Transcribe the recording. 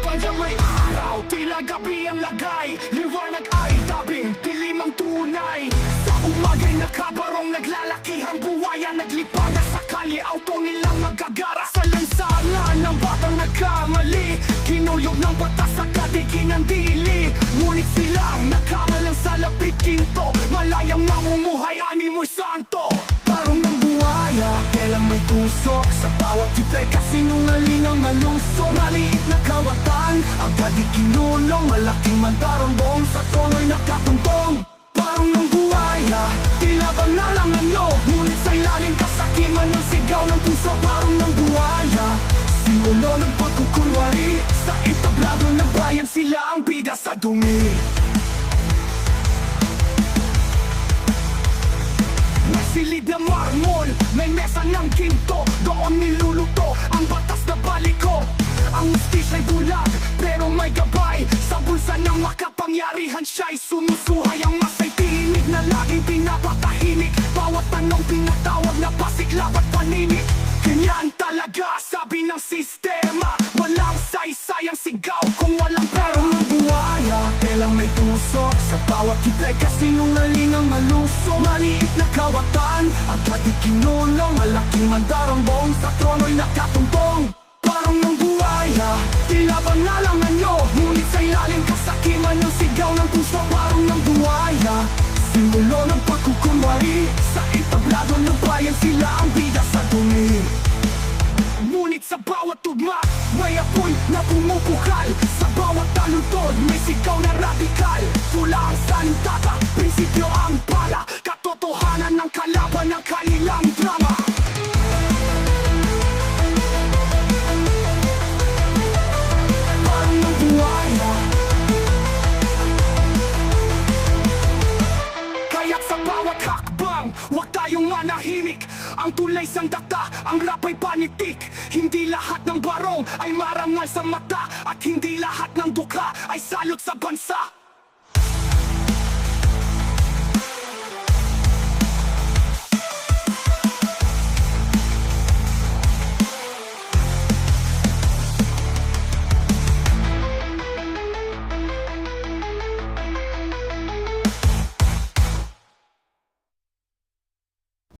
Sadyang may araw, tila gabi ang lagay. Liwanag ay tabing, dilim ang tunay. Sa umagay nakabarong naglalakihan buwaya Naglipada sa kalye, auto nilang magagara Sa lansangan ng batang nagkamali. Kinuyog ng batas sa kadigin ng dili. Ngunit silang nakamalang sa lapit kinto. Malayang mamumuhay, animoy santo. Parang ng buhaya, kailang may tusok. Sa bawat tipe kasinungaling ang malusok Maliit na agad ikinulong Malaking mandarang buong sa trono'y nakatuntong Parang ng buhaya, tila bang nalangan Ngunit sa ilalim kasakiman ng sigaw ng puso Parang ng buhaya, simulo ng pagkukunwari Sa itablado ng bayan sila ang bida sa dumi. Silid na marmol, may mesa ng ginto. Doon niluluto ang batas na baliko. Ang ustis ay bulag, bulsa ng makapangyarihan siya'y sumusuhay. Ang masay tinig na laging pinapatahimik. Bawat tanong pinatawag na pasiklab at paninig Ganyan talaga, sabi ng sistema. Walang saysay ang sigaw kung walang pero ng buhaya Kailang may tusok sa bawat kitlay Kasinungaling ang malusok Maliit na kawatan Agad ikinulong Malaking mandarang buong sa trono'y nakatuntong ng pagkukunwari Sa itablado ng bayan sila ang bida sa dumi. Ngunit sa bawat tugma May apoy na pumupukal Sa hakbang, huwag tayong manahimik. Ang tulay sang data, ang rap ay panitik Hindi lahat ng barong ay marangal sa mata At hindi lahat ng dukha ay salot sa bansa